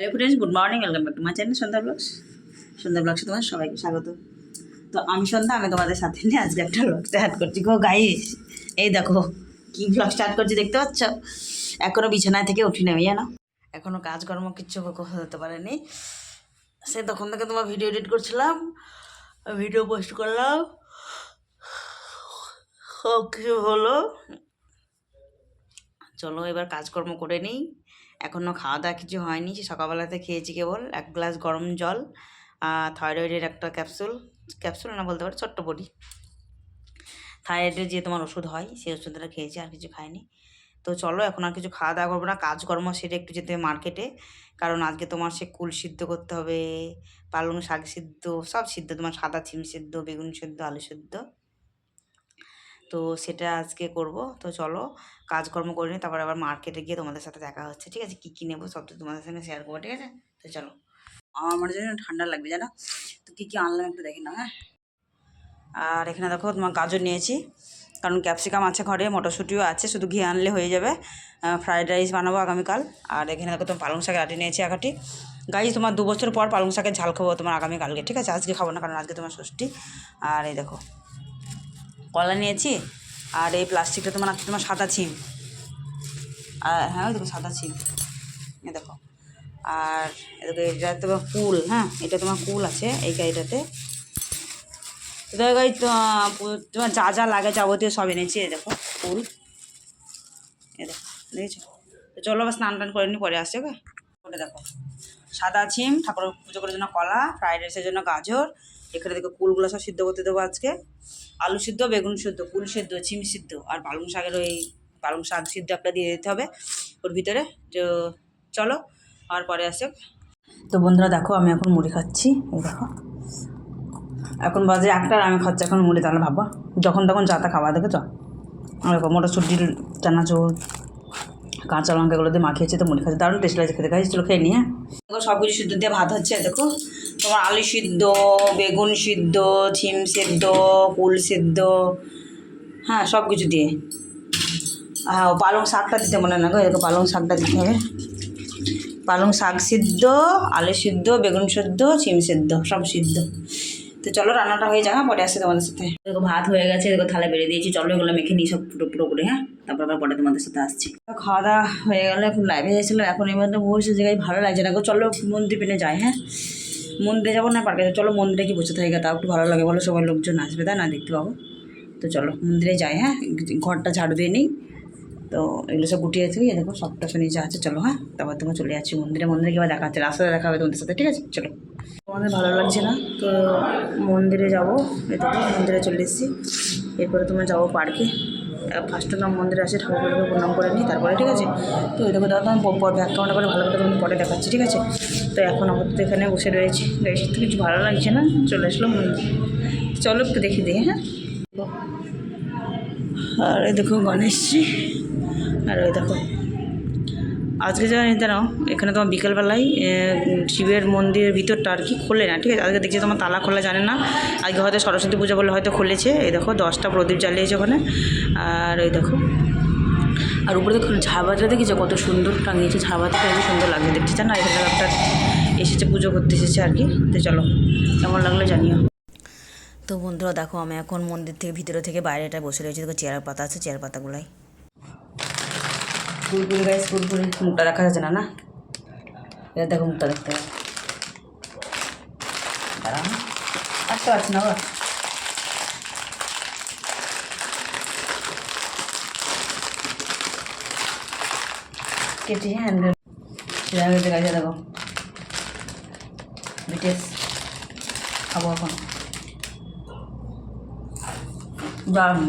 Hello friends good morning welcome back to my channel Sandhya vlogs Sandhya ব্লগসে তোমার সবাইকে স্বাগত। তো আমি সন্ধ্যা, আমি তোমাদের সাথে নিয়ে আজকে একটা ব্লগ স্টার্ট করছি। গো গাইস এই দেখো, কি ব্লগ স্টার্ট করছি দেখতে পাচ্ছ? এখনও বিছানায় থেকে উঠি নেই জানো? এখনও কাজকর্ম কিচ্ছু হতে পারেনি। সে তখন থেকে তোমার ভিডিও এডিট করছিলাম ভিডিও পোস্ট করলাম। কিছু হলো? চলো এবার কাজকর্ম করে নিই। এখনও খাওয়া দাওয়া কিছু হয়নি, সে সকালবেলাতে খেয়েছি কেবল এক গ্লাস গরম জল থাইরয়েডের একটা ক্যাপসুল ক্যাপসুল না বলতে পারো, ছোট্ট বড়ি থাইরয়েডের যে তোমার ওষুধ হয়, সেই ওষুধটা খেয়েছি, আর কিছু খাইনি। তো চলো, এখন আর কিছু খাওয়া দাওয়া করব না, কাজকর্ম সেরে একটু যেতে মার্কেটে। কারণ আজকে তোমার সে কুল সিদ্ধ করতে হবে, পালং শাক সিদ্ধ, সব সিদ্ধ, তোমার সাদা ছিম সিদ্ধ, বেগুন সিদ্ধ, আলু সিদ্ধ। তো সেটা আজকে করব। তো চলো কাজকর্ম করে নিই, তারপর আবার মার্কেটে গিয়ে তোমাদের সাথে দেখা হচ্ছে, ঠিক আছে? কী কী নেব সব তো তোমাদের সঙ্গে শেয়ার করব, ঠিক আছে? তো চলো। আমার জন্য ঠান্ডা লাগবে, জানো? তো কী কী আনলাম একটু দেখি না হ্যাঁ? আর এখানে দেখো, তোমার গাজর নিয়েছি, কারণ ক্যাপসিকাম আছে ঘরে, মটরশুঁটিও আছে, শুধু ঘি আনলে হয়ে যাবে। ফ্রাইড রাইস বানাবো আগামীকাল। আর এখানে দেখো, তোমার পালং শাকের আটি নিয়েছি একাটি গাই তোমার দু বছর পর পালং শাকের ঝাল খাব তোমার আগামীকালকে, ঠিক আছে? আজকে খাব না, কারণ আজকে তোমার ষষ্ঠী। আর এই দেখো কলা নিয়েছি আর এই প্লাস্টিকটা তোমার আছে তোমার সাদা ছিম। আর হ্যাঁ ওই দেখো সাদা ছিম। এ দেখো। আর এদিকে এটা তোমার কুল হ্যাঁ এটা তোমার কুল আছে এই গাড়িটাতে। গাড়ি তোমার যা যা লাগে যাবতীয় সব এনেছি এ দেখো কুল এ দেখো, দেখেছ? তো চলো আবার স্নান টান করে নি পরে আসছে, ওকে? ওটা দেখো, সাদা ছিম ঠাকুর পুজো করার জন্য কলা, ফ্রাইড রাইসের জন্য গাজর এখানে দেখো কুলগুলো সব সিদ্ধ করতে দেবো আজকে। আলু সিদ্ধ, বেগুন সিদ্ধ, কুল সিদ্ধ ছিম সিদ্ধ আর পালং শাকের ওই পালং শাক সিদ্ধ একটা দিয়ে দিতে হবে ওর ভিতরে। তো চলো, আর পরে আসে। তো বন্ধুরা দেখো, আমি এখন মুড়ি খাচ্ছি, এই দেখো। এখন বাজে একটা আমি খাচ্ছি এখন মুড়ি, তাহলে ভাবো। যখন তখন যা তা খাওয়া দেখে চ দেখো মটরশুটির চানাচুর কাঁচা লঙ্কা এগুলো দিয়ে মাখিয়েছে, তো মুড়ি খাচ্ছে। দারুণ টেস্ট লাগছে খেতে। চলো খেয়ে নিয়ে দেখো সব কিছু সিদ্ধ দিয়ে ভাত হচ্ছে, দেখো। তোমার আলু সিদ্ধ বেগুন সিদ্ধ ছিম সিদ্ধ কুল সিদ্ধ হ্যাঁ সব কিছু দিয়ে। হ্যাঁ পালং শাকটা দিতে মনে না গো দেখো পালং শাকটা দিতে হবে। পালং শাক সিদ্ধ আলু সিদ্ধ বেগুন সিদ্ধ ছিম সিদ্ধ সব সিদ্ধ। তো চলো রান্নাটা হয়ে যাক হ্যাঁ, পরে আসছে তোমাদের সাথে। দেখো ভাত হয়ে গেছে দেখো থালা বেড়ে দিয়েছি। চলো এগুলো মেখে নিই সব পুরো পুরো করে হ্যাঁ? তারপর আবার পরে তোমাদের সাথে আসছি। খাওয়া দাওয়া হয়ে গেলো এখন লাইভে গেছিলাম এখন এই মধ্যে বসে জায়গায় ভালো লাগছে না চলো মন্দির পেনে যাই হ্যাঁ? মন্দিরে যাব না, পার্কে চলো মন্দিরে কি বসে থাকে, তাও একটু ভালো লাগে। বলো সবাই লোকজন আসবে, তাই না? দেখতে পাবো। তো চলো, মন্দিরে যাই হ্যাঁ? ঘরটা ঝাড়ু দিয়ে নিই। তো এগুলো সব গুটিয়ে থাকি দেখো, সবটা শুনে যা আছে, চলো হ্যাঁ? তারপর তোমার চলে যাচ্ছি মন্দিরে। মন্দিরে কিবা দেখা হচ্ছে রাস্তায় দেখা হবে তোমাদের সাথে, ঠিক আছে? চলো। তোমাদের ভালো লাগছে না, তো মন্দিরে যাব। এদিকে মন্দিরে চলে এসেছি। এরপরে তোমার যাব পার্কে। ফার্স্ট নাম মন্দিরে আসে ঠাকুরকে প্রণাম করে নিই, তারপরে ঠিক আছে? তো ওই দেখো দাদা আমি ব্যাক কাউন্টার করে ভালো করে তোমাকে পরে দেখাচ্ছি, ঠিক আছে? তো এখন আপাতত এখানে বসে রয়েছি। রয়েছে তো কিছু ভালো লাগছে না, চলে আসলো মন্দির। চলো একটু দেখে দিই হ্যাঁ? আর দেখো গণেশজি, আর ওই দেখো আজকে জানি, জানো, এখানে তোমার বিকেলবেলায় শিবের মন্দিরের ভিতরটা আর কি খোলে না, ঠিক আছে? আজকে দেখছি তোমার তালা খোলা, জানে না? আজকে হয়তো সরস্বতী পুজো বলে হয়তো খুলেছে। এই দেখো, দশটা প্রদীপ জ্বালিয়েছে ওখানে। আর ওই দেখো, আর উপরে দেখো, ঝাবাটা দেখেছ? কত সুন্দর টাঙিয়েছে, ঝাবাটা খুবই সুন্দর লাগছে। দেখছি, জানো এখানে একটা এসেছে, পুজো করতে এসেছে আর কি। তো চলো, কেমন লাগল জানিও। তো বন্ধুরা, দেখো, আমি এখন মন্দির থেকে, ভিতরে থেকে বাইরেটা বসে রয়েছি। দেখো চেয়ার পাতা আছে চেয়ার পাতাগুলাই। ফুলপুরি গাইস ফুলপুরি মুখটা দেখা যাচ্ছে না না? এটা দেখো মুখটা দেখতে। হবে দাঁড়াও আসতে পারছি না বাবা কেটে হ্যাঁ দেখা গেছে গাইছে দেখো। বিটেস, খাব এখন। দারুণ